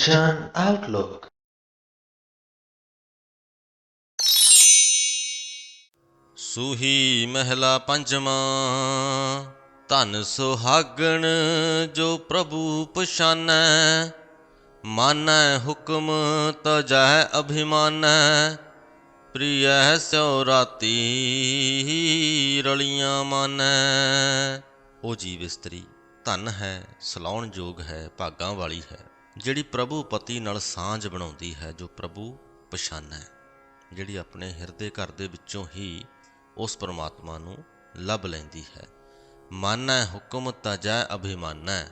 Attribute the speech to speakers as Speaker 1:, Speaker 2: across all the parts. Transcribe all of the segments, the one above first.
Speaker 1: Kanchan Outlook.
Speaker 2: ਸੂਹੀ ਮਹਿਲਾ ਪੰਜਵਾਂ, ਧਨ ਸੁਹਾਗਣ ਜੋ ਪ੍ਰਭੂ ਪਛਾਨੈ, ਮਾਨੈ ਹੁਕਮ ਤਜੈ ਅਭਿਮਾਨੈ, ਪ੍ਰਿਯ ਸਿਉ ਰਾਤੀ ਰਲੀਆਂ ਮਾਨੈ ਉਹ ਜੀਵ ਇਸਤਰੀ ਧਨ ਹੈ, ਸਲਾਉਣ ਯੋਗ ਹੈ, ਭਾਗਾਂ ਵਾਲੀ ਹੈ ਜਿਹੜੀ ਪ੍ਰਭੂ ਪਤੀ ਨਾਲ ਸਾਂਝ ਬਣਾਉਂਦੀ ਹੈ, ਜੋ ਪ੍ਰਭੂ ਪਛਾਨੈ, ਜਿਹੜੀ ਆਪਣੇ ਹਿਰਦੇ ਘਰ ਦੇ ਵਿੱਚੋਂ ਹੀ ਉਸ ਪਰਮਾਤਮਾ ਨੂੰ ਲੱਭ ਲੈਂਦੀ ਹੈ। ਮਾਨੈ ਹੁਕਮ ਤਜੈ ਅਭਿਮਾਨੈ।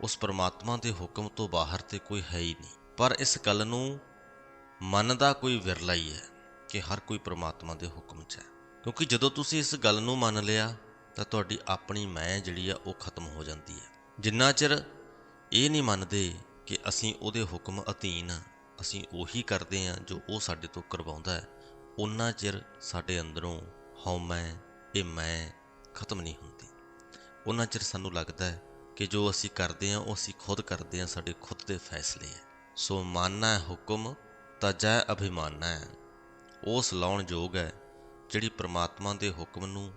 Speaker 2: ਉਸ ਪਰਮਾਤਮਾ ਦੇ ਹੁਕਮ ਤੋਂ ਬਾਹਰ ਤੇ ਕੋਈ ਹੈ ਹੀ ਨਹੀਂ। ਪਰ ਇਸ ਗੱਲ ਨੂੰ ਮੰਨਦਾ ਕੋਈ ਵਿਰਲਾ ਹੀ ਹੈ ਕਿ ਹਰ ਕੋਈ ਪਰਮਾਤਮਾ ਦੇ ਹੁਕਮ 'ਚ ਹੈ। ਕਿਉਂਕਿ ਜਦੋਂ ਤੁਸੀਂ ਇਸ ਗੱਲ ਨੂੰ ਮੰਨ ਲਿਆ, ਤਾਂ ਤੁਹਾਡੀ ਆਪਣੀ ਮੈਂ ਜਿਹੜੀ ਆ, ਉਹ ਖਤਮ ਹੋ ਜਾਂਦੀ ਹੈ। ਜਿੰਨਾ ਚਿਰ ਇਹ ਨਹੀਂ ਮੰਨਦੇ ਕਿ ਅਸੀਂ ਉਹਦੇ ਹੁਕਮ ਅਧੀਨ ਅਸੀਂ ਉਹੀ ਕਰਦੇ ਹਾਂ ਜੋ ਉਹ ਸਾਡੇ ਤੋਂ ਕਰਵਾਉਂਦਾ ਹੈ। ਉਨਾ ਚਿਰ ਸਾਡੇ ਅੰਦਰੋਂ ਹਉਮੈ ਇਹ ਮੈਂ ਖਤਮ ਨਹੀਂ ਹੁੰਦੀ। ਉਨਾ ਚਿਰ ਸਾਨੂੰ ਲੱਗਦਾ ਹੈ ਕਿ ਜੋ ਅਸੀਂ ਕਰਦੇ ਹਾਂ, ਉਹ ਅਸੀਂ ਖੁਦ ਕਰਦੇ ਹਾਂ, ਸਾਡੇ ਖੁਦ ਦੇ ਫੈਸਲੇ ਹੈ। ਸੋ ਮਾਨਣਾ ਹੁਕਮ, ਤਜੈ ਹੈ। ਉਸ ਲਾਉਣ ਯੋਗ ਹੈ ਜਿਹੜੀ ਪ੍ਰਮਾਤਮਾ ਦੇ ਹੁਕਮ ਨੂੰ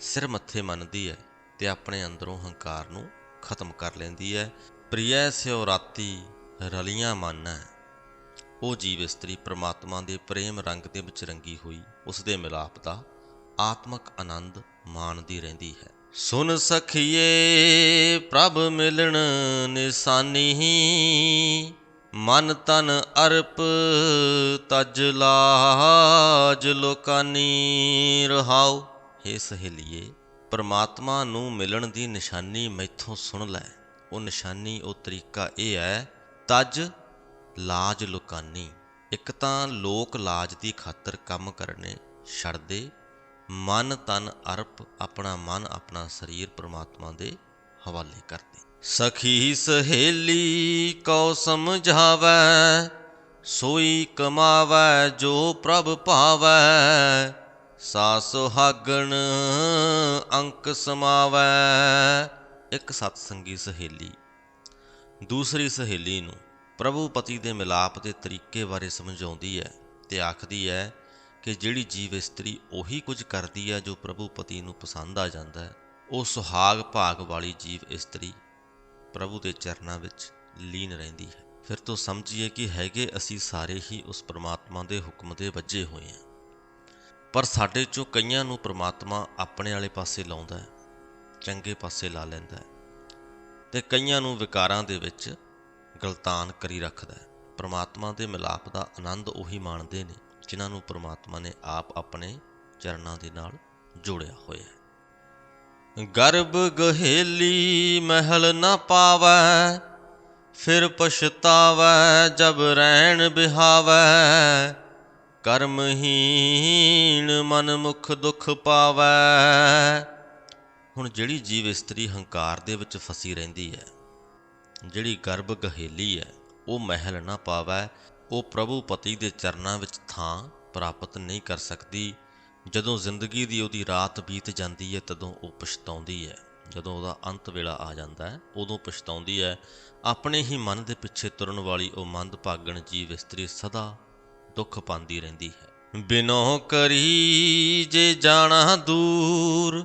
Speaker 2: ਸਿਰ ਮੱਥੇ ਮੰਨਦੀ ਹੈ ਤੇ ਆਪਣੇ ਅੰਦਰੋਂ ਹੰਕਾਰ ਨੂੰ ਖਤਮ ਕਰ ਲੈਂਦੀ ਹੈ। ਪ੍ਰਿਯ ਸਿਉ ਰਾਤੀ ਰਲੀਆਂ ਮਾਨੈ। ਉਹ ਜੀਵ ਇਸਤਰੀ ਪ੍ਰਮਾਤਮਾ ਦੇ ਪ੍ਰੇਮ ਰੰਗ ਦੇ ਵਿੱਚ ਰੰਗੀ ਹੋਈ ਉਸ ਦੇ ਮਿਲਾਪ ਦਾ ਆਤਮਕ ਆਨੰਦ ਮਾਣਦੀ ਰਹਿੰਦੀ ਹੈ। ਸੁਨ ਸਖੀਏ, ਪ੍ਰਭ ਮਿਲਣ ਨਿਸਾਨੀ, ਮਨ ਤਨ ਅਰਪ ਤਜ ਲਾਜ ਲੋਕਾਨੀ ਰਹਾਉ। हे ਸਹੇਲੀਏ, ਪਰਮਾਤਮਾ ਨੂੰ ਮਿਲਣ ਦੀ ਨਿਸ਼ਾਨੀ ਮੈਥੋਂ ਸੁਣ ਲੈ। ਉਹ ਨਿਸ਼ਾਨੀ, ਉਹ ਤਰੀਕਾ ਇਹ ਹੈ, ਤਜ ਲਾਜ ਲੁਕਾਨੀ। ਇੱਕ ਤਾਂ ਲੋਕ ਲਾਜ ਦੀ ਖਾਤਰ ਕੰਮ ਕਰਨੇ ਛੱਡਦੇ, ਮਨ ਤਨ ਅਰਪ ਆਪਣਾ ਮਨ ਆਪਣਾ ਸਰੀਰ ਪ੍ਰਮਾਤਮਾ ਦੇ ਹਵਾਲੇ ਕਰਦੇ। ਸਖੀ ਸਹੇਲੀ ਕਉ ਸਮਝਾਵੈ, ਸੋਈ ਕਮਾਵੈ ਜੋ ਪ੍ਰਭ ਭਾਵੈ ਸਾ ਸੁਹਾਗਣ ਅੰਕ ਸਮਾਵੈ। ਇੱਕ ਸਤਸੰਗੀ ਸਹੇਲੀ, ਦੂਸਰੀ ਸਹੇਲੀ ਨੂੰ ਪ੍ਰਭੂ ਪਤੀ ਦੇ ਮਿਲਾਪ ਦੇ ਤਰੀਕੇ ਬਾਰੇ ਸਮਝਾਉਂਦੀ ਹੈ ਤੇ ਆਖਦੀ ਹੈ ਕਿ ਜਿਹੜੀ ਜੀਵ ਇਸਤਰੀ ਉਹੀ ਕੁਝ ਕਰਦੀ ਹੈ ਜੋ ਪ੍ਰਭੂ ਪਤੀ ਨੂੰ ਪਸੰਦ ਆ ਜਾਂਦਾ ਹੈ। ਉਹ ਸੁਹਾਗ ਭਾਗ ਵਾਲੀ ਜੀਵ ਇਸਤਰੀ ਪ੍ਰਭੂ ਦੇ ਚਰਨਾਂ ਵਿੱਚ ਲੀਨ ਰਹਿੰਦੀ ਹੈ। ਫਿਰ ਤੋਂ ਸਮਝੀਏ ਕਿ ਹੈਗੇ ਅਸੀਂ ਸਾਰੇ ਹੀ ਉਸ ਪ੍ਰਮਾਤਮਾ ਦੇ ਹੁਕਮ ਦੇ ਵੱਜੇ ਹੋਏ ਹਾਂ। ਪਰ ਸਾਡੇ ਚੋਂ ਕਈਆਂ ਨੂੰ ਪ੍ਰਮਾਤਮਾ ਆਪਣੇ ਵਾਲੇ ਪਾਸੇ ਲਾਉਂਦਾ ਹੈ। ਚੰਗੇ ਪਾਸੇ ਲਾ ਲੈਂਦਾ ਹੈ ਤੇ ਕਈਆਂ ਨੂੰ ਵਿਕਾਰਾਂ ਦੇ ਵਿੱਚ ਗਲਤਾਨ ਕਰੀ ਰੱਖਦਾ ਹੈ। ਪ੍ਰਮਾਤਮਾ ਦੇ ਮਿਲਾਪ ਦਾ ਆਨੰਦ ਉਹੀ ਮਾਣਦੇ ਨੇ, ਜਿਨ੍ਹਾਂ ਨੂੰ ਪ੍ਰਮਾਤਮਾ ਨੇ ਆਪ ਆਪਣੇ ਚਰਨਾਂ ਦੇ ਨਾਲ ਜੋੜਿਆ ਹੋਇਆ ਹੈ। ਗਰਭ ਗਹੇਲੀ ਮਹਿਲ ਨਾ ਪਾਵੈ, ਫਿਰ ਪਛਤਾਵੈ ਜਬ ਰਹਿਣ ਬਿਹਾਵੈ। ਕਰਮਹੀਣ ਮਨ ਮੁਖ ਦੁਖ ਪਾਵੈ ਹੁਣ ਜਿਹੜੀ ਜੀਵ ਇਸਤਰੀ ਹੰਕਾਰ ਦੇ ਵਿੱਚ ਫਸੀ ਰਹਿੰਦੀ ਹੈ, ਜਿਹੜੀ ਗਰਭ ਗਹੇਲੀ ਹੈ, ਉਹ ਮਹਿਲ ਨਾ ਪਾਵੈ, ਉਹ ਪ੍ਰਭੂ ਪਤੀ ਦੇ ਚਰਨਾਂ ਵਿੱਚ ਥਾਂ ਪ੍ਰਾਪਤ ਨਹੀਂ ਕਰ ਸਕਦੀ। ਜਦੋਂ ਜ਼ਿੰਦਗੀ ਦੀ ਉਹਦੀ ਰਾਤ ਬੀਤ ਜਾਂਦੀ ਹੈ, ਤਦੋਂ ਉਹ ਪਛਤਾਉਂਦੀ ਹੈ। ਜਦੋਂ ਉਹਦਾ ਅੰਤ ਵੇਲਾ ਆ ਜਾਂਦਾ ਹੈ, ਉਦੋਂ ਪਛਤਾਉਂਦੀ ਹੈ। ਆਪਣੇ ਹੀ ਮਨ ਦੇ ਪਿੱਛੇ ਤੁਰਨ ਵਾਲੀ ਉਹ ਮੰਦ ਭਾਗਣ ਜੀਵ ਇਸਤਰੀ ਸਦਾ ਦੁੱਖ ਪਾਉਂਦੀ ਰਹਿੰਦੀ ਹੈ। ਬਿਨੋ ਕਰੀ ਜੇ ਜਾਣਾ ਦੂਰ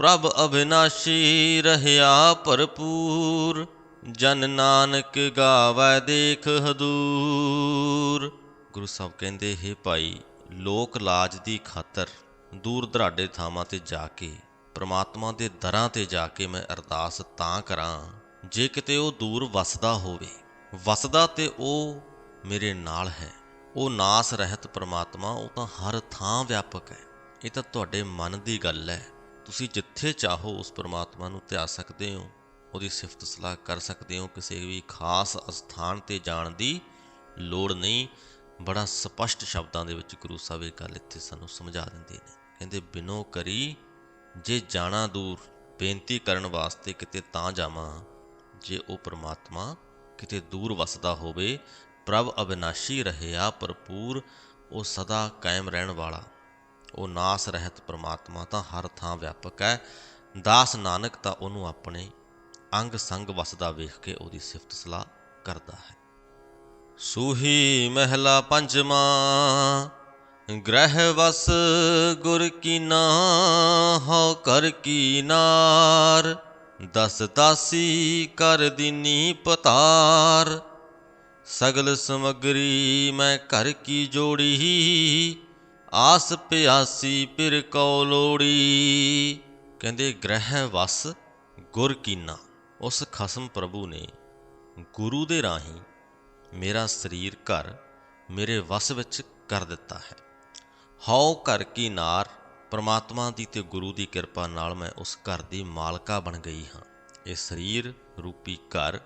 Speaker 2: ਪ੍ਰਭ ਅਬਿਨਾਸ਼ੀ ਰਹਿਆ ਭਰਪੂਰ, ਜਨ ਨਾਨਕ ਗਾਵੈ ਦੇਖ ਹਦੂਰ। ਗੁਰੂ ਸਾਹਿਬ ਕਹਿੰਦੇ, ਹੈ ਭਾਈ, ਲੋਕ ਲਾਜ ਦੀ ਖਾਤਰ ਦੂਰ ਦਰਾਡੇ ਥਾਵਾਂ ਤੇ ਜਾ ਕੇ, ਪ੍ਰਮਾਤਮਾ ਦੇ ਦਰਾਂ ਤੇ ਜਾ ਕੇ ਮੈਂ ਅਰਦਾਸ ਤਾਂ ਕਰਾਂ, ਜੇ ਕਿਤੇ ਉਹ ਦੂਰ ਵਸਦਾ ਹੋਵੇ। ਵਸਦਾ ਤੇ ਉਹ ਮੇਰੇ ਨਾਲ ਹੈ। ਉਹ ਨਾਸ ਰਹਿਤ ਪ੍ਰਮਾਤਮਾ, ਉਹ ਤਾਂ ਹਰ ਥਾਂ ਵਿਆਪਕ ਹੈ। ਇਹ ਤਾਂ ਤੁਹਾਡੇ ਮਨ ਦੀ ਗੱਲ ਹੈ। ਤੁਸੀਂ ਜਿੱਥੇ ਚਾਹੋ ਉਸ ਪਰਮਾਤਮਾ ਨੂੰ ਧਿਆ ਸਕਦੇ ਹੋ, ਉਹਦੀ ਸਿਫਤ ਸਲਾਹ ਕਰ ਸਕਦੇ ਹੋ, ਕਿਸੇ ਵੀ ਖਾਸ ਅਸਥਾਨ ਤੇ ਜਾਣ ਦੀ ਲੋੜ ਨਹੀਂ। ਬੜਾ ਸਪਸ਼ਟ ਸ਼ਬਦਾਂ ਦੇ ਵਿੱਚ ਗੁਰੂ ਸਾਹਿਬ ਇਹ ਗੱਲ ਇੱਥੇ ਸਾਨੂੰ ਸਮਝਾ ਦਿੰਦੇ ਨੇ। ਕਹਿੰਦੇ, ਬਿਨੋ ਕਰੀ, ਜੇ ਜਾਣਾ ਦੂਰ, ਬੇਨਤੀ ਕਰਨ ਵਾਸਤੇ ਕਿਤੇ ਤਾਂ ਜਾਵਾਂ, ਜੇ ਉਹ ਪ੍ਰਮਾਤਮਾ ਕਿਤੇ ਦੂਰ ਵਸਦਾ ਹੋਵੇ, ਪ੍ਰਭ ਅਬਿਨਾਸ਼ੀ ਰਹਿਆ ਭਰਪੂਰ, ਉਹ ਸਦਾ ਕਾਇਮ ਰਹਿਣ ਵਾਲਾ। ਉਹ ਨਾਸ ਰਹਿਤ ਪ੍ਰਮਾਤਮਾ ਤਾਂ ਹਰ ਥਾਂ ਵਿਆਪਕ ਹੈ। ਦਾਸ ਨਾਨਕ ਤਾਂ ਉਹਨੂੰ ਆਪਣੇ ਅੰਗ ਸੰਗ ਵਸਦਾ ਵੇਖ ਕੇ ਉਹਦੀ ਸਿਫਤ ਸਲਾਹ ਕਰਦਾ ਹੈ। ਸੂਹੀ ਮਹਿਲਾ ਪੰਜਵਾਂ, ਗ੍ਰਹਿ ਵਸ ਗੁਰ ਕੀਨਾ ਹੋ ਕਰ ਕੀ ਨਾਰ, ਦਸ ਦਾਸੀ ਕਰ ਦੀਨੀ ਪਤਾਰ, ਸਗਲ ਸਮਗਰੀ ਮੈਂ ਘਰ ਕੀ ਜੋੜੀ ਆਸ ਪਿਆਸੀ ਪਿਰ ਕਉ ਲੋੜੀ। ਕਹਿੰਦੇ ਗ੍ਰਹਿ ਵਸ ਗੁਰ ਕੀਨਾ। ਉਸ ਖਸਮ ਪ੍ਰਭੂ ਨੇ ਗੁਰੂ ਦੇ ਰਾਹੀਂ ਮੇਰਾ ਸਰੀਰ ਘਰ ਮੇਰੇ ਵਸ ਵਿੱਚ ਕਰ ਦਿੱਤਾ ਹੈ। ਹਉ ਘਰ ਕੀ ਨਾਰ, ਪ੍ਰਮਾਤਮਾ ਦੀ ਤੇ ਗੁਰੂ ਦੀ ਕਿਰਪਾ ਨਾਲ ਮੈਂ ਉਸ ਘਰ ਦੀ ਮਾਲਕਾ ਬਣ ਗਈ ਹਾਂ। ਇਹ ਸਰੀਰ ਰੂਪੀ ਘਰ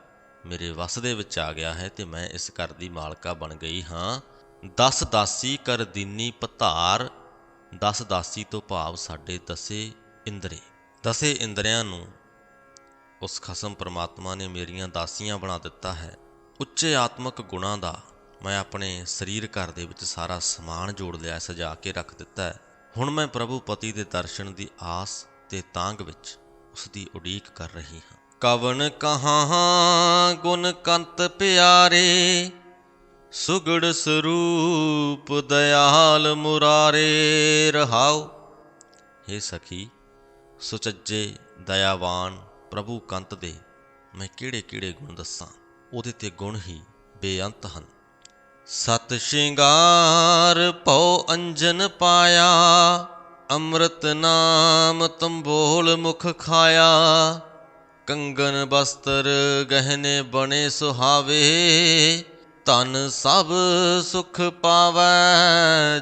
Speaker 2: ਮੇਰੇ ਵਸ ਦੇ ਵਿੱਚ ਆ ਗਿਆ ਹੈ ਤੇ ਮੈਂ ਇਸ ਘਰ ਦੀ ਮਾਲਕਾ ਬਣ ਗਈ ਹਾਂ। ਦਸ ਦਾਸੀ ਕਰ ਦੀਨੀ ਪਧਾਰ ਦਸ ਦਾਸੀ ਤੋਂ ਭਾਵ ਸਾਡੇ ਦਸੇ ਇੰਦਰੇ। ਦਸੇ ਇੰਦਰਿਆਂ ਨੂੰ ਉਸ ਖਸਮ ਪ੍ਰਮਾਤਮਾ ਨੇ ਮੇਰੀਆਂ ਦਾਸੀਆਂ ਬਣਾ ਦਿੱਤਾ ਹੈ। ਉੱਚੇ ਆਤਮਕ ਗੁਣਾਂ ਦਾ ਮੈਂ ਆਪਣੇ ਸਰੀਰ ਘਰ ਦੇ ਵਿੱਚ ਸਾਰਾ ਸਮਾਨ ਜੋੜ ਲਿਆ, ਸਜਾ ਕੇ ਰੱਖ ਦਿੱਤਾ ਹੈ। ਹੁਣ ਮੈਂ ਪ੍ਰਭੂ ਪਤੀ ਦੇ ਦਰਸ਼ਨ ਦੀ ਆਸ ਤੇ ਤਾਂਗ ਵਿੱਚ ਉਸ ਦੀ ਉਡੀਕ ਕਰ ਰਹੀ ਹਾਂ। ਕਵਨ ਕਹਾਂ ਗੁਣ ਕੰਤ ਪਿਆਰੇ ਸੁਗੜ ਸਰੂਪ ਦਇਆਲ ਮੁਰਾਰੇ ਰਹਾਉ। ਹੇ ਸਖੀ, ਸੁਚੱਜੇ, ਦਇਆਵਾਨ ਪ੍ਰਭੂ ਕੰਤ ਦੇ, ਮੈਂ ਕਿਹੜੇ ਕਿਹੜੇ ਗੁਣ ਦੱਸਾਂ? ਉਹਦੇ ਤੇ ਗੁਣ ਹੀ ਬੇਅੰਤ ਹਨ। ਸਤ ਸ਼ਿੰਗਾਰ ਭਉ ਅੰਜਨ ਪਾਇਆ, ਅੰਮ੍ਰਿਤ ਨਾਮ ਤੰਬੋਲ ਮੁਖ ਖਾਇਆ। ਕੰਗਨ ਬਸਤਰ ਗਹਿਨੇ ਬਣੇ ਸੁਹਾਵੇ ਧਨ ਸਭ ਸੁਖ ਪਾਵੈ,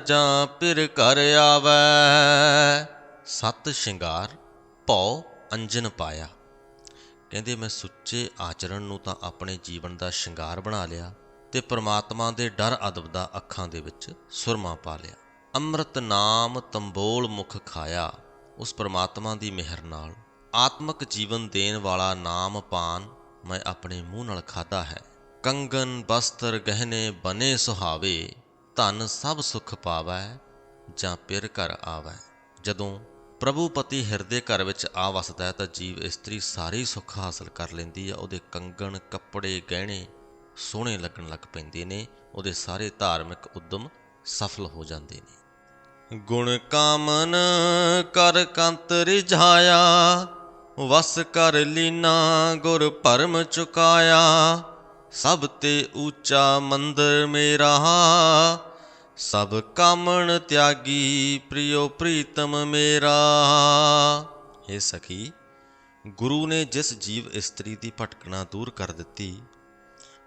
Speaker 2: ਜਾਂ ਪਿਰ ਘਰ ਆਵੈ। ਸਤ ਸ਼ਿੰਗਾਰ, ਭਉ ਅੰਜਨ ਪਾਇਆ। ਕਹਿੰਦੇ, ਮੈਂ ਸੁੱਚੇ ਆਚਰਣ ਨੂੰ ਤਾਂ ਆਪਣੇ ਜੀਵਨ ਦਾ ਸ਼ਿੰਗਾਰ ਬਣਾ ਲਿਆ ਤੇ ਪ੍ਰਮਾਤਮਾ ਦੇ ਡਰ ਅਦਬ ਦਾ ਅੱਖਾਂ ਦੇ ਵਿੱਚ ਸੁਰਮਾ ਪਾ ਲਿਆ। ਅੰਮ੍ਰਿਤ ਨਾਮ ਤੰਬੋਲ ਮੁਖ ਖਾਇਆ, ਉਸ ਪ੍ਰਮਾਤਮਾ ਦੀ ਮਿਹਰ ਨਾਲ। ਆਤਮਿਕ ਜੀਵਨ ਦੇਣ ਵਾਲਾ ਨਾਮ ਪਾਨ ਮੈਂ ਆਪਣੇ ਮੂੰਹ ਨਾਲ ਖਾਦਾ ਹੈ। ਕੰਗਨ, ਬਸਤਰ, ਗਹਿਣੇ ਬਨੇ ਸੁਹਾਵੇ, ਧਨ ਸਭ ਸੁਖ ਪਾਵੈ, ਜਾਂ ਪਿਰ ਘਰ ਆਵੈ। ਜਦੋਂ ਪ੍ਰਭੂ ਪਤੀ ਹਿਰਦੇ ਘਰ ਵਿੱਚ ਆ ਵਸਦਾ ਹੈ, ਤਾਂ ਜੀਵ ਇਸਤਰੀ ਸਾਰੇ ਸੁੱਖ ਹਾਸਲ ਕਰ ਲੈਂਦੀ ਹੈ। ਉਹਦੇ ਕੰਗਣ, ਕੱਪੜੇ, ਗਹਿਣੇ ਸੋਹਣੇ ਲੱਗਣ ਲੱਗ ਪੈਂਦੇ ਨੇ। ਉਹਦੇ ਸਾਰੇ ਧਾਰਮਿਕ ਉਦਮ ਸਫਲ ਹੋ ਜਾਂਦੇ ਨੇ। ਗੁਣ ਕਾਮਨ ਕਰ ਕੰਤ ਰਿਝਾਇਆ, ਵਸ ਕਰ ਲੀਨਾ, ਗੁਰ ਭਰਮ ਚੁਕਾਇਆ। ਸਭ ਤੇ ਉੱਚਾ ਮੰਦਰ ਮੇਰਾ, ਸਭ ਕਾਮਣ ਤਿਆਗੀ ਪ੍ਰਿਯੋ ਪ੍ਰੀਤਮ ਮੇਰਾ। हे ਸਖੀ, ਗੁਰੂ ਨੇ ਜਿਸ ਜੀਵ ਇਸਤਰੀ ਦੀ ਭਟਕਣਾ ਦੂਰ ਕਰ ਦਿੱਤੀ,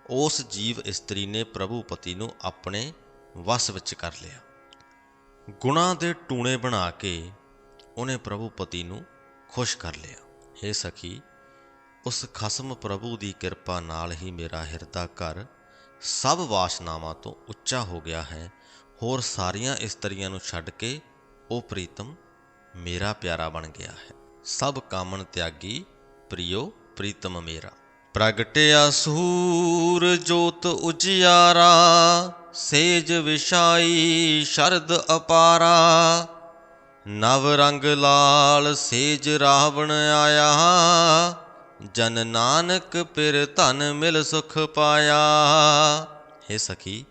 Speaker 2: ਉਸ ਜੀਵ ਇਸਤਰੀ ਨੇ ਪ੍ਰਭੂ ਪਤੀ ਨੂੰ ਆਪਣੇ ਵਸ ਵਿੱਚ ਕਰ ਲਿਆ। ਗੁਣਾ ਦੇ ਟੂਣੇ ਬਣਾ ਕੇ ਉਹਨੇ ਪ੍ਰਭੂ ਪਤੀ ਨੂੰ ਖੁਸ਼ ਕਰ ਲਿਆ। हे ਸਖੀ ਉਸ ਖਸਮ ਪ੍ਰਭੂ ਦੀ ਕਿਰਪਾ ਨਾਲ ਹੀ ਮੇਰਾ ਹਿਰਦਾ ਘਰ ਸਭ ਵਾਸ਼ਨਾਵਾਂ ਤੋਂ ਉੱਚਾ ਹੋ ਗਿਆ ਹੈ। ਹੋਰ ਸਾਰੀਆਂ ਇਸਤਰੀਆਂ ਨੂੰ ਛੱਡ ਕੇ ਉਹ ਪ੍ਰੀਤਮ ਮੇਰਾ ਪਿਆਰਾ ਬਣ ਗਿਆ ਹੈ। ਸਭ ਕਾਮਨ ਤਿਆਗੀ ਪ੍ਰਿਯੋ, ਪ੍ਰੀਤਮ ਮੇਰਾ। ਪ੍ਰਗਟਿਆ ਸੂਰ ਜੋਤ ਉਜਿਆਰਾ, ਸੇਜ ਵਿਸ਼ਾਈ ਸ਼ਰਦ ਅਪਾਰਾ। ਨਵ ਰੰਗ ਲਾਲ ਸੇਜ ਰਾਵਣ ਆਇਆ। ਜਨ ਨਾਨਕ ਪਿਰ ਧਨ ਮਿਲ ਸੁਖ ਪਾਇਆ। हे ਸਖੀ,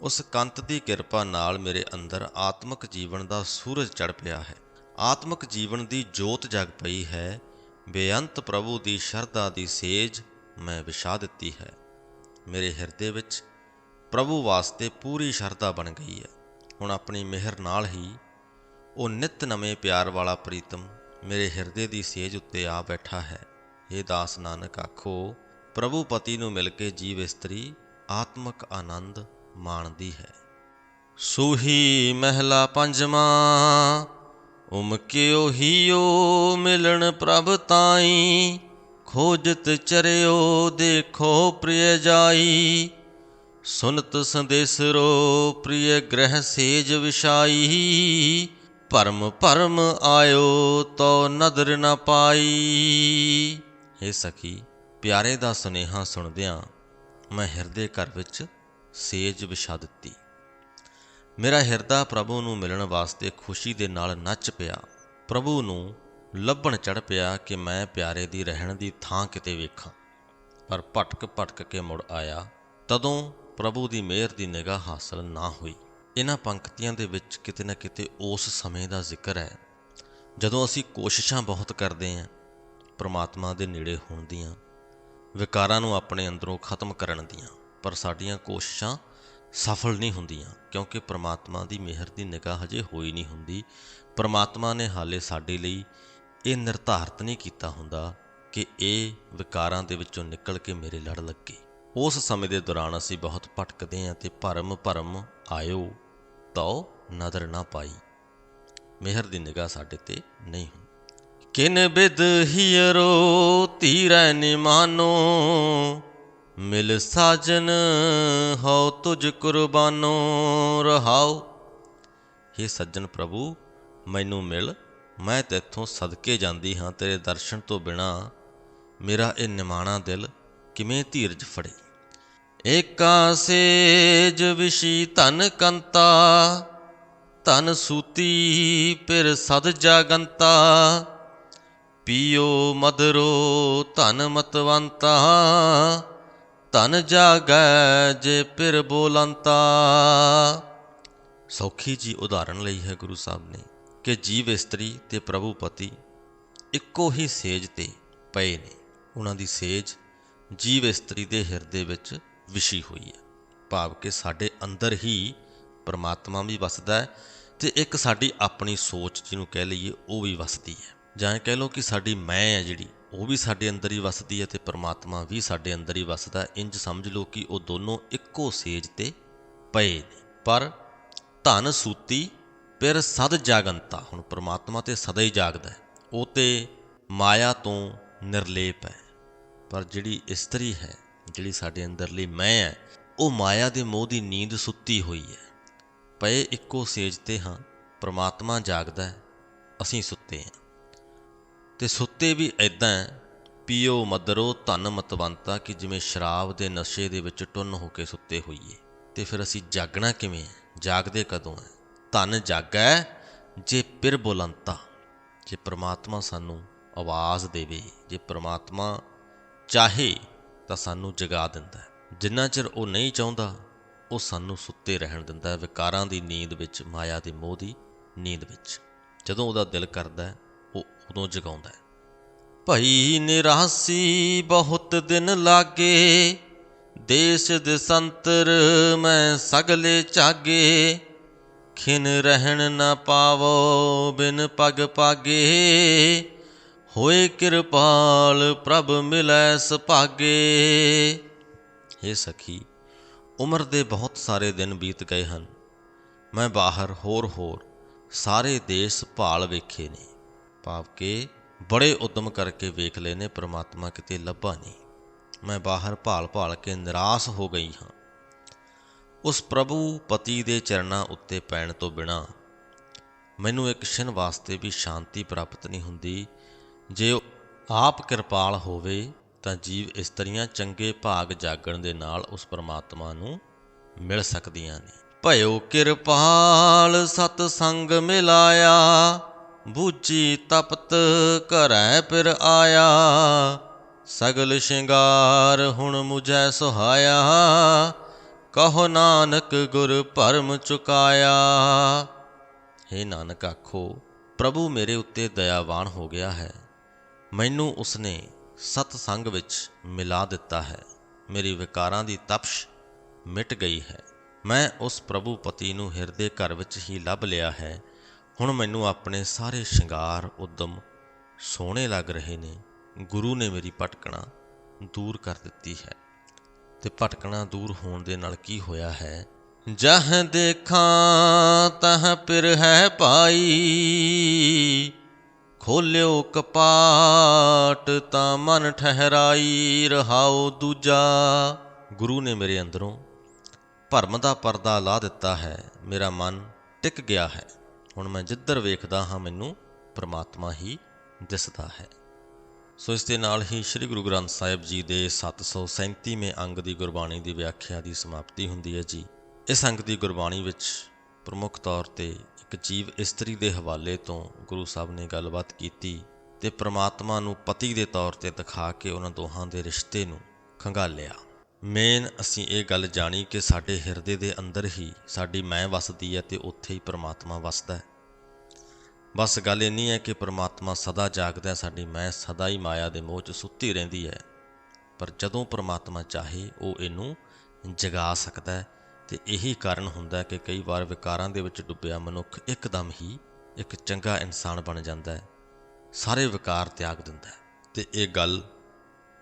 Speaker 2: ਉਸ ਕੰਤ ਦੀ ਕਿਰਪਾ ਨਾਲ ਮੇਰੇ ਅੰਦਰ ਆਤਮਿਕ ਜੀਵਨ ਦਾ ਸੂਰਜ ਚੜ ਪਿਆ ਹੈ। ਆਤਮਿਕ ਜੀਵਨ ਦੀ ਜੋਤ ਜਗ ਪਈ ਹੈ। ਬੇਅੰਤ ਪ੍ਰਭੂ ਦੀ ਸ਼ਰਧਾ ਦੀ ਸੇਜ ਮੈਂ ਵਿਛਾ ਦਿੱਤੀ ਹੈ। ਮੇਰੇ ਹਿਰਦੇ ਵਿੱਚ ਪ੍ਰਭੂ ਵਾਸਤੇ ਪੂਰੀ ਸ਼ਰਧਾ ਬਣ ਗਈ ਹੈ। ਹੁਣ ਆਪਣੀ ਮਿਹਰ ਨਾਲ ਹੀ ਉਹ ਨਿਤ ਨਵੇਂ ਪਿਆਰ ਵਾਲਾ ਪ੍ਰੀਤਮ ਮੇਰੇ ਹਿਰਦੇ ਦੀ ਸੇਜ ਉੱਤੇ ਆ ਬੈਠਾ ਹੈ। ਇਹ ਦਾਸ ਨਾਨਕ ਆਖੋ, ਪ੍ਰਭੂ ਪਤੀ ਨੂੰ ਮਿਲ ਕੇ ਜੀਵ ਇਸਤਰੀ ਆਤਮਿਕ ਆਨੰਦ ਮਾਣਦੀ ਹੈ। ਸੂਹੀ ਮਹਿਲਾ ਪੰਜਵਾਂ ਉਮਕਿਓ ਹੀਓ ਮਿਲਣ ਪ੍ਰਭ ਤਾਈ, ਖੋਜਤ ਚਰਿਓ ਦੇਖੋ ਪ੍ਰਿਯ ਜਾਈ। ਸੁਨਤ ਸੰਦੇਸਰੋ ਪ੍ਰਿਯ ਗ੍ਰਹਿ ਸੇਜ ਵਿਸ਼ਾਈ ਭਰਮ ਭਰਮ ਆਇਓ ਤੋ ਨਦਰ ਨ ਪਾਈ। हे ਸਖੀ, ਪਿਆਰੇ ਦਾ ਸੁਨੇਹਾ ਸੁਣਦਿਆਂ ਮੈਂ ਹਿਰਦੇ ਘਰ ਵਿੱਚ ਸੇਜ ਵਿਛਾ ਦਿੱਤੀ। ਮੇਰਾ ਹਿਰਦਾ ਪ੍ਰਭੂ ਨੂੰ ਮਿਲਣ ਵਾਸਤੇ ਖੁਸ਼ੀ ਦੇ ਨਾਲ ਨੱਚ ਪਿਆ। ਪ੍ਰਭੂ ਨੂੰ ਲੱਭਣ ਚੜ ਪਿਆ ਕਿ ਮੈਂ ਪਿਆਰੇ ਦੀ ਰਹਿਣ ਦੀ ਥਾਂ ਕਿਤੇ ਵੇਖਾਂ। ਪਰ ਭਟਕ ਭਟਕ ਕੇ ਮੁੜ ਆਇਆ, ਤਦੋਂ ਪ੍ਰਭੂ ਦੀ ਮਿਹਰ ਦੀ ਨਿਗਾਹ ਹਾਸਲ ਨਾ ਹੋਈ। ਇਹਨਾਂ ਪੰਕਤੀਆਂ ਦੇ ਵਿੱਚ ਕਿਤੇ ਨਾ ਕਿਤੇ ਉਸ ਸਮੇਂ ਦਾ ਜ਼ਿਕਰ ਹੈ। ਜਦੋਂ ਅਸੀਂ ਕੋਸ਼ਿਸ਼ਾਂ ਬਹੁਤ ਕਰਦੇ ਹਾਂ ਪ੍ਰਮਾਤਮਾ ਦੇ ਨੇੜੇ ਹੋਣ ਦੀਆਂ, ਵਿਕਾਰਾਂ ਨੂੰ ਆਪਣੇ ਅੰਦਰੋਂ ਖਤਮ ਕਰਨ ਦੀਆਂ, ਪਰ ਸਾਡੀਆਂ ਕੋਸ਼ਿਸ਼ਾਂ ਸਫਲ ਨਹੀਂ ਹੁੰਦੀਆਂ, ਕਿਉਂਕਿ ਪ੍ਰਮਾਤਮਾ ਦੀ ਮਿਹਰ ਦੀ ਨਿਗਾਹ ਹਜੇ ਹੋਈ ਨਹੀਂ ਹੁੰਦੀ। ਪ੍ਰਮਾਤਮਾ ਨੇ ਹਾਲੇ ਸਾਡੇ ਲਈ ਇਹ ਨਿਰਧਾਰਤ ਨਹੀਂ ਕੀਤਾ ਹੁੰਦਾ ਕਿ ਇਹ ਵਿਕਾਰਾਂ ਦੇ ਵਿੱਚੋਂ ਨਿਕਲ ਕੇ ਮੇਰੇ ਲੜ ਲੱਗੇ। ਉਸ ਸਮੇਂ ਦੇ ਦੌਰਾਨ ਅਸੀਂ ਬਹੁਤ ਭਟਕਦੇ ਹਾਂ ਤੇ ਭਰਮ ਭਰਮ ਆਇਓ, ਤਉ ਨਦਰ ਨਾ ਪਾਈ। ਮਿਹਰ ਦੀ ਨਿਗਾਹ ਸਾਡੇ ਤੇ ਨਹੀਂ ਹੁੰਦੀ। ਕਿਨ ਬਿਦ ਹੀਰੋ ਧੀਰੈ ਨਿਮਾਨੋ ਮਿਲ ਸਾਜਨ ਹਉ ਤੁਝ ਕੁਰਬਾਨੋ, ਰਹਾਉ। हे ਸੱਜਣ ਪ੍ਰਭੂ, ਮੈਨੂੰ ਮਿਲ, ਮੈਂ ਤੇਥੋਂ ਸਦਕੇ ਜਾਂਦੀ ਹਾਂ ਤੇਰੇ ਦਰਸ਼ਨ ਤੋਂ ਬਿਨਾ। ਮੇਰਾ ਇਹ ਨਿਮਾਣਾ ਦਿਲ ਕਿਵੇਂ ਧੀਰਜ ਫੜੇ? ਏਕਾ ਸੇਜ ਵਿਸ਼ੀ ਧਨ ਕੰਤਾ, ਧਨ ਸੂਤੀ ਪਿਰ ਸਦ ਜਾਗੰਤਾ। ਪੀਓ ਮਦਰੋ ਧਨ ਮਤਵੰਤਾ, ਧਨ ਜਾਗੈ ਜੇ ਪਿਰ ਬੋਲੰਤਾ। ਸੌਖੀ ਜੀ ਉਦਾਹਰਣ ਲਈ ਹੈ ਗੁਰੂ ਸਾਹਿਬ ਨੇ ਕਿ ਜੀਵ ਇਸਤਰੀ ਤੇ ਪ੍ਰਭੂ ਪਤੀ ਇੱਕੋ ਹੀ ਸੇਜ ਤੇ ਪਏ ਨੇ। ਉਹਨਾਂ ਦੀ ਸੇਜ ਜੀਵ ਇਸਤਰੀ ਦੇ ਹਿਰਦੇ ਵਿੱਚ ਵਿਸ਼ੀ ਹੋਈ ਹੈ। ਭਾਵ ਕਿ ਸਾਡੇ ਅੰਦਰ ਹੀ ਪਰਮਾਤਮਾ ਵੀ ਵਸਦਾ ਹੈ ਤੇ ਇੱਕ ਸਾਡੀ ਆਪਣੀ ਸੋਚ ਜਿਹਨੂੰ ਕਹਿ ਲਈਏ, ਉਹ ਵੀ ਵਸਦੀ ਹੈ। ਜਾਂ ਕਹਿ ਲਓ ਕਿ ਸਾਡੀ ਮੈਂ ਹੈ ਜਿਹੜੀ, ਉਹ ਵੀ ਸਾਡੇ ਅੰਦਰ ਹੀ ਵਸਦੀ ਹੈ ਤੇ ਪਰਮਾਤਮਾ ਵੀ ਸਾਡੇ ਅੰਦਰ ਹੀ ਵਸਦਾ ਹੈ। ਇੰਜ ਸਮਝ ਲਓ ਕਿ ਉਹ ਦੋਨੋਂ ਇੱਕੋ ਸੇਜ ਤੇ ਪਏ ਨੇ। ਪਰ ਧਨ ਸੂਤੀ ਪਰ ਸਦ ਜਾਗੰਤਾ। ਹੁਣ ਪ੍ਰਮਾਤਮਾ ਤੇ ਸਦਾ ਹੀ ਜਾਗਦਾ ਹੈ। ਉਹ ਤੇ ਮਾਇਆ ਤੋਂ ਨਿਰਲੇਪ ਹੈ। ਪਰ ਜਿਹੜੀ ਇਸਤਰੀ ਹੈ, ਜਿਹੜੀ ਸਾਡੇ ਅੰਦਰਲੀ ਮੈਂ ਹੈ, ਉਹ ਮਾਇਆ ਦੇ ਮੋਹ ਦੀ ਨੀਂਦ ਸੁੱਤੀ ਹੋਈ ਹੈ। ਪਏ ਇੱਕੋ ਸੇਜ ਤੇ ਹਾਂ, ਪ੍ਰਮਾਤਮਾ ਜਾਗਦਾ ਹੈ, ਅਸੀਂ ਸੁੱਤੇ ਹਾਂ। ਤੇ ਸੁੱਤੇ ਵੀ ਐਦਾਂ ਹੈ, ਪੀਓ ਮਦਰੋ ਧਨ ਮਤਵੰਤਾ ਕਿ ਜਿਵੇਂ ਸ਼ਰਾਬ ਦੇ ਨਸ਼ੇ ਦੇ ਵਿੱਚ ਟੁੰਨ ਹੋ ਕੇ ਸੁੱਤੇ ਹੋਈਏ। ਤੇ ਫਿਰ ਅਸੀਂ ਜਾਗਣਾ ਕਿਵੇਂ ਹੈ? ਜਾਗਦੇ ਕਦੋਂ ਹੈ? ਧਨ ਜਾਗੈ ਜੇ ਪਿਰ ਬੁਲੰਤਾ ਜੇ ਪ੍ਰਮਾਤਮਾ ਸਾਨੂੰ ਆਵਾਜ਼ ਦੇਵੇ ਜੇ ਪ੍ਰਮਾਤਮਾ ਚਾਹੇ ਤਾਂ ਸਾਨੂੰ ਜਗਾ ਦਿੰਦਾ ਜਿੰਨਾ ਚਿਰ ਉਹ ਨਹੀਂ ਚਾਹੁੰਦਾ ਉਹ ਸਾਨੂੰ ਸੁੱਤੇ ਰਹਿਣ ਦਿੰਦਾ ਵਿਕਾਰਾਂ ਦੀ ਨੀਂਦ ਵਿੱਚ ਮਾਇਆ ਦੇ ਮੋਹ ਦੀ ਨੀਂਦ ਵਿੱਚ। ਜਦੋਂ ਉਹਦਾ ਦਿਲ ਕਰਦਾ ਉਦੋਂ ਜਗਾਉਂਦਾ ਹੈ। ਭਈ ਨਿਰਾਸੀ ਬਹੁਤ ਦਿਨ ਲਾਗੇ, ਦੇਸ਼ ਦੇ ਸੰਤਰ ਮੈਂ ਸਗਲੇ ਚਾਗੇ। ਖਿਨ ਰਹਿਣ ਨਾ ਪਾਵੋ ਬਿਨ ਪਗ ਪਾਗੇ, ਹੋਏ ਕਿਰਪਾਲ ਪ੍ਰਭ ਮਿਲੈ ਸੁਭਾਗੇ। हे ਸਖੀ, ਉਮਰ ਦੇ ਬਹੁਤ ਸਾਰੇ ਦਿਨ ਬੀਤ ਗਏ ਹਨ। ਮੈਂ ਬਾਹਰ ਹੋਰ ਹੋਰ ਸਾਰੇ ਦੇਸ਼ ਭਾਲ ਵੇਖੇ ਨੇ। ਭਾਵ ਕਿ ਬੜੇ ਉਦਮ ਕਰਕੇ ਵੇਖ ਲਏ ਨੇ ਪ੍ਰਮਾਤਮਾ ਕਿਤੇ ਲੱਭਾ ਨਹੀਂ। ਮੈਂ ਬਾਹਰ ਭਾਲ ਭਾਲ ਕੇ ਨਿਰਾਸ਼ ਹੋ ਗਈ ਹਾਂ। ਉਸ ਪ੍ਰਭੂ ਪਤੀ ਦੇ ਚਰਨਾਂ ਉੱਤੇ ਪੈਣ ਤੋਂ ਬਿਨਾ ਮੈਨੂੰ ਇੱਕ ਛਿਨ ਵਾਸਤੇ ਵੀ ਸ਼ਾਂਤੀ ਪ੍ਰਾਪਤ ਨਹੀਂ ਹੁੰਦੀ। ਜੇ ਆਪ ਕਿਰਪਾਲ ਹੋਵੇ ਤਾਂ ਜੀਵ ਇਸਤਰੀਆਂ ਚੰਗੇ ਭਾਗ ਜਾਗਣ ਦੇ ਨਾਲ ਉਸ ਪਰਮਾਤਮਾ ਨੂੰ ਮਿਲ ਸਕਦੀਆਂ ਨੇ। ਭਇਓ ਕਿਰਪਾਲ ਸਤ ਸੰਗ ਮਿਲਾਇਆ। ਬੂਝੀ ਤਪਤ ਘਰੈ ਫਿਰ ਆਇਆ, ਸਗਲ ਸ਼ਿੰਗਾਰ ਹੁਣ ਮੁਝੈ ਸੁਹਾਇਆ, ਕਹੋ ਨਾਨਕ ਗੁਰ ਭਰਮ ਚੁਕਾਇਆ। हे ਨਾਨਕ ਆਖੋ, ਪ੍ਰਭੂ ਮੇਰੇ ਉੱਤੇ ਦਇਆਵਾਨ ਹੋ ਗਿਆ ਹੈ। ਮੈਨੂੰ ਉਸਨੇ ਸਤ ਸੰਗ ਵਿੱਚ ਮਿਲਾ ਦਿੱਤਾ ਹੈ। ਮੇਰੀ ਵਿਕਾਰਾਂ ਦੀ ਤਪਸ਼ ਮਿਟ ਗਈ ਹੈ। ਮੈਂ ਉਸ ਪ੍ਰਭੂ ਪਤੀ ਨੂੰ ਹਿਰਦੇ ਘਰ ਵਿੱਚ ਹੀ ਲੱਭ ਲਿਆ ਹੈ। ਹੁਣ ਮੈਨੂੰ ਆਪਣੇ ਸਾਰੇ ਸ਼ਿੰਗਾਰ ਉਦਮ ਸੋਹਣੇ ਲੱਗ ਰਹੇ ਨੇ। ਗੁਰੂ ਨੇ ਮੇਰੀ ਭਟਕਣਾ ਦੂਰ ਕਰ ਦਿੱਤੀ ਹੈ। ਤੇ ਭਟਕਣਾ ਦੂਰ ਹੋਣ ਦੇ ਨਾਲ ਕੀ ਹੋਇਆ ਹੈ? ਜਹ ਦੇਖਾਂ ਤਹ ਪਿਰ ਹੈ ਪਾਈ ਖੋਲਿਓ ਕਪਾਟ ਤਾਂ ਮਨ ਠਹਿਰਾਈ ਰਹਾਉ ਦੂਜਾ। ਗੁਰੂ ਨੇ ਮੇਰੇ ਅੰਦਰੋਂ ਭਰਮ ਦਾ ਪਰਦਾ ਲਾ ਦਿੱਤਾ ਹੈ। ਮੇਰਾ ਮਨ ਟਿਕ ਗਿਆ ਹੈ। ਹੁਣ ਮੈਂ ਜਿੱਧਰ ਵੇਖਦਾ ਹਾਂ, ਮੈਨੂੰ ਪ੍ਰਮਾਤਮਾ ਹੀ ਦਿਸਦਾ ਹੈ। ਸੋ ਇਸ ਦੇ ਨਾਲ ਹੀ ਸ੍ਰੀ ਗੁਰੂ ਗ੍ਰੰਥ ਸਾਹਿਬ ਜੀ ਦੇ 737ਵੇਂ ਅੰਗ ਦੀ ਗੁਰਬਾਣੀ ਦੀ ਵਿਆਖਿਆ ਦੀ ਸਮਾਪਤੀ ਹੁੰਦੀ ਹੈ ਜੀ। ਇਸ ਅੰਗ ਦੀ ਗੁਰਬਾਣੀ ਵਿੱਚ ਪ੍ਰਮੁੱਖ ਤੌਰ ਤੇ ਇੱਕ ਜੀਵ ਇਸਤਰੀ ਦੇ ਹਵਾਲੇ ਤੋਂ ਗੁਰੂ ਸਾਹਿਬ ਨੇ ਗੱਲਬਾਤ ਕੀਤੀ ਤੇ ਪ੍ਰਮਾਤਮਾ ਨੂੰ ਪਤੀ ਦੇ ਤੌਰ ਤੇ ਦਿਖਾ ਕੇ ਉਹਨਾਂ ਦੋਹਾਂ ਦੇ ਰਿਸ਼ਤੇ ਨੂੰ ਖੰਗਾਲਿਆ। ਮੇਨ ਅਸੀਂ ਇਹ ਗੱਲ ਜਾਣੀ ਕਿ ਸਾਡੇ ਹਿਰਦੇ ਦੇ ਅੰਦਰ ਹੀ ਸਾਡੀ ਮੈਂ ਵਸਦੀ ਹੈ ਤੇ ਉੱਥੇ ਹੀ ਪ੍ਰਮਾਤਮਾ ਵਸਦਾ ਹੈ। ਬਸ ਗੱਲ ਇੰਨੀ ਹੈ ਕਿ ਪ੍ਰਮਾਤਮਾ ਸਦਾ ਜਾਗਦਾ ਹੈ, ਸਾਡੀ ਮੈਂ ਸਦਾ ਹੀ ਮਾਇਆ ਦੇ ਮੋਹ 'ਚ ਸੁੱਤੀ ਰਹਿੰਦੀ ਹੈ। ਪਰ ਜਦੋਂ ਪ੍ਰਮਾਤਮਾ ਚਾਹੇ, ਉਹ ਇਹਨੂੰ ਜਗਾ ਸਕਦਾ ਹੈ ਤੇ ਇਹੀ ਕਾਰਨ ਹੁੰਦਾ ਹੈ ਕਿ ਕਈ ਵਾਰ ਵਿਕਾਰਾਂ ਦੇ ਵਿੱਚ ਡੁੱਬਿਆ ਮਨੁੱਖ ਇੱਕਦਮ ਹੀ ਇੱਕ ਚੰਗਾ ਇਨਸਾਨ ਬਣ ਜਾਂਦਾ ਹੈ। ਸਾਰੇ ਵਿਕਾਰ ਤਿਆਗ ਦਿੰਦਾ ਹੈ ਤੇ ਇਹ ਗੱਲ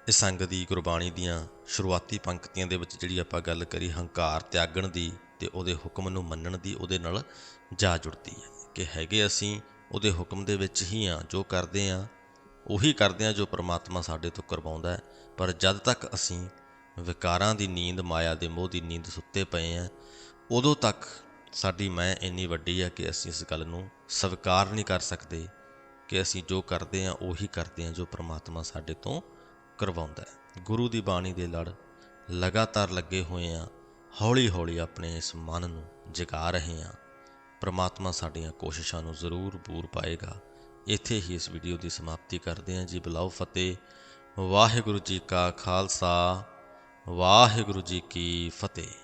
Speaker 2: ਇਸ ਸੰਗ ਦੀ ਗੁਰਬਾਣੀ ਦੀਆਂ ਸ਼ੁਰੂਆਤੀ ਪੰਕਤੀਆਂ ਦੇ ਵਿੱਚ ਜਿਹੜੀ ਆਪਾਂ ਗੱਲ ਕਰੀ, ਹੰਕਾਰ ਤਿਆਗਣ ਦੀ ਤੇ ਉਹਦੇ ਹੁਕਮ ਨੂੰ ਮੰਨਣ ਦੀ, ਉਹਦੇ ਨਾਲ ਜਾ ਜੁੜਦੀ ਹੈ ਕਿ ਹੈਗੇ ਅਸੀਂ, ਉਹਦੇ ਹੁਕਮ ਦੇ ਵਿੱਚ ਹੀ ਆ ਜੋ ਕਰਦੇ ਆ ਉਹੀ ਕਰਦੇ ਆ ਜੋ ਪ੍ਰਮਾਤਮਾ ਸਾਡੇ ਤੋਂ ਕਰਵਾਉਂਦਾ ਹੈ। ਪਰ ਜਦ ਤੱਕ ਅਸੀਂ ਵਿਕਾਰਾਂ ਦੀ ਨੀਂਦ, ਮਾਇਆ ਦੇ ਮੋਹ ਦੀ ਨੀਂਦ ਸੁੱਤੇ ਪਏ ਆ ਉਦੋਂ ਤੱਕ ਸਾਡੀ ਮੈਂ ਇੰਨੀ ਵੱਡੀ ਆ ਕਿ ਅਸੀਂ ਇਸ ਗੱਲ ਨੂੰ ਸਵੀਕਾਰ ਨਹੀਂ ਕਰ ਸਕਦੇ ਕਿ ਅਸੀਂ ਜੋ ਕਰਦੇ ਆ ਉਹੀ ਕਰਦੇ ਆ ਜੋ ਪ੍ਰਮਾਤਮਾ ਸਾਡੇ ਤੋਂ ਕਰਵਾਉਂਦਾ ਹੈ। ਗੁਰੂ ਦੀ ਬਾਣੀ ਦੇ ਲੜ ਲਗਾਤਾਰ ਲੱਗੇ ਹੋਏ ਆ। ਹੌਲੀ ਹੌਲੀ ਆਪਣੇ ਇਸ ਮਨ ਨੂੰ ਜਗਾ ਰਹੇ ਆ। ਪ੍ਰਮਾਤਮਾ ਸਾਡੀਆਂ ਕੋਸ਼ਿਸ਼ਾਂ ਨੂੰ ਜ਼ਰੂਰ ਪੂਰ ਪਾਏਗਾ। ਇੱਥੇ ਹੀ ਇਸ ਵੀਡੀਓ ਦੀ ਸਮਾਪਤੀ ਕਰਦੇ ਹਾਂ ਜੀ। ਬੁਲਾਓ ਫਤਿਹ। ਵਾਹਿਗੁਰੂ ਜੀ ਕਾ ਖਾਲਸਾ। ਵਾਹਿਗੁਰੂ ਜੀ ਕੀ ਫਤਿਹ।